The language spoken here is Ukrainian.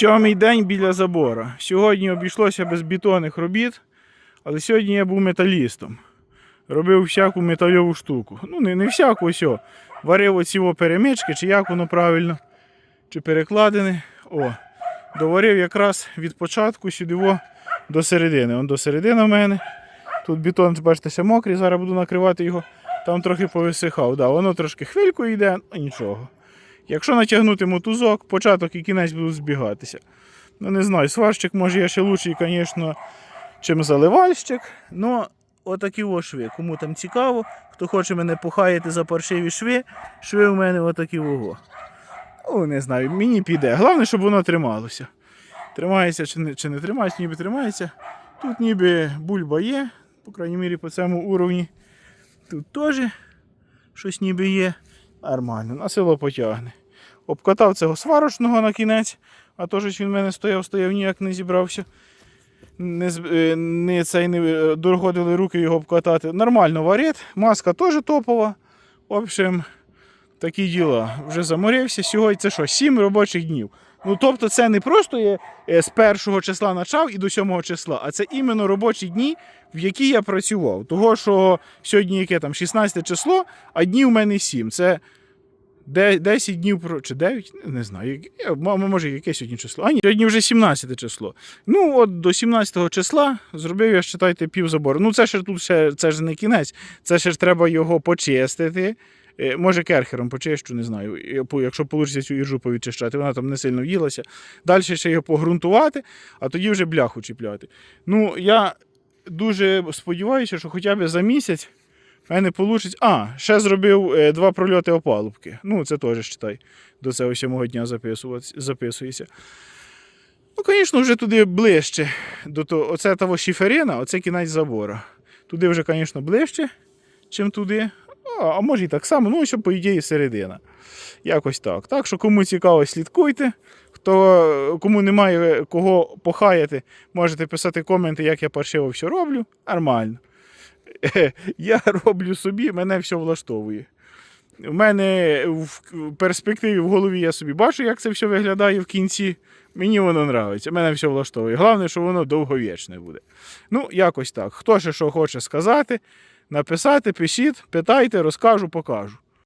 Сьомий день біля забора. Сьогодні обійшлося без бетонних робіт, але сьогодні я був металістом. Робив всяку метальову штуку. Ну, не, не всяку ось. Варив оці перемички, чи як воно правильно, чи перекладини. О, доварив якраз від початку сюди до середини. Он до середини в мене. Тут бетон, бачите, ще мокрий, зараз буду накривати його. Там трохи повисихав. Да, воно трошки хвильку йде, ну нічого. Якщо натягнути мотузок, початок і кінець будуть збігатися. Ну не знаю, сварщик може є ще лучший, звісно, чим заливальщик. Ну, отакі о шви. Кому там цікаво, хто хоче мене похаяти за паршиві шви, шви у мене отакі ого. Ну, не знаю, мені піде. Головне, щоб воно трималося. Тримається чи не, чи не тримається, ніби тримається. Тут ніби бульба є, по крайній мірі по цьому уровні. Тут теж щось ніби є. Нормально, на село потягне. Обкатав цього сварочного на кінець, а то ж він в мене стояв, стояв, ніяк не зібрався. Не, е, не, цей, не е, доходили руки його обкатати. Нормально варить, маска теж топова. В общем, такі діла. Вже заморився. Сьогодні це що, 7 робочих днів. Ну, тобто, це не просто є е, з першого числа почав і до 7 числа, а це іменно робочі дні, в які я працював. Того, що сьогодні яке там 16 число, а днів у мене 7. Це 10 днів чи 9, не знаю. Може, яке сьогодні число? А ні, сьогодні вже 17 число. Ну, от до 17 числа зробив я, считайте, пів забору. Ну, це ж тут ще це ж не кінець, це ще ж треба його почистити. Е, Може, керхером почищу, не знаю. Якщо вийде цю іржу повідчищати, вона там не сильно в'їлася. Далі ще його погрунтувати, а тоді вже бляху чіпляти. Ну, я дуже сподіваюся, що хоча б за місяць в мене вийде. А, ще зробив е, два прольоти опалубки. Ну, це теж читай. До цього сьомого дня записується. Ну, звісно, вже туди ближче. До того. Оце того шиферина, оце кінець забора. Туди вже, звісно, ближче, чим туди. А, а може і так само, ну, що, по ідеї, середина. Якось так. Так що, кому цікаво, слідкуйте. Хто, кому немає кого похаяти, можете писати коменти, як я паршиво все роблю. Нормально. Я роблю собі, мене все влаштовує. У мене в перспективі в голові я собі бачу, як це все виглядає в кінці. Мені воно подобається, мене все влаштовує. Головне, що воно довговічне буде. Ну, якось так. Хто ще що хоче сказати, написати, пишіть, питайте, розкажу, покажу.